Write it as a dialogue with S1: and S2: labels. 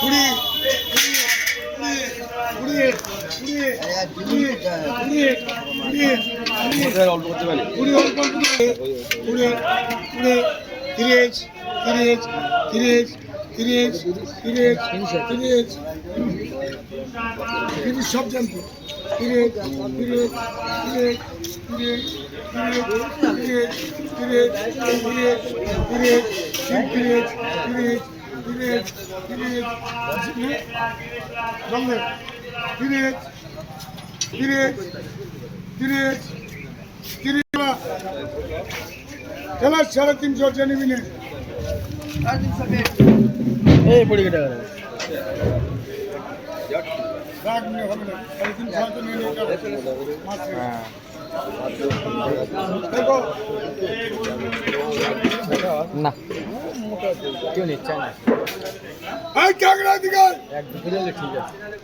S1: কুড়ি তিরিশ তিরিশ তিরিশ তিরিশ তিরিশ তিরিশ তিরিশ সব জানতো তিরিশ তিরিশ তিরিশ তিরিশ তিরিশ তিরিশ তিরিশ তিরিশ তিরিশ তিরিশ তিরিশ চলো সাড়ে তিনশো হচ্ছে নিবি নে
S2: এই পড়ে গেটা
S1: রাগ নিয়ে হবে না সাড়ে তিনশো হচ্ছে নিয়ে হ্যাঁ
S2: না কেউ নিচ্ছে না। এক দু কিলো ঠিক আছে।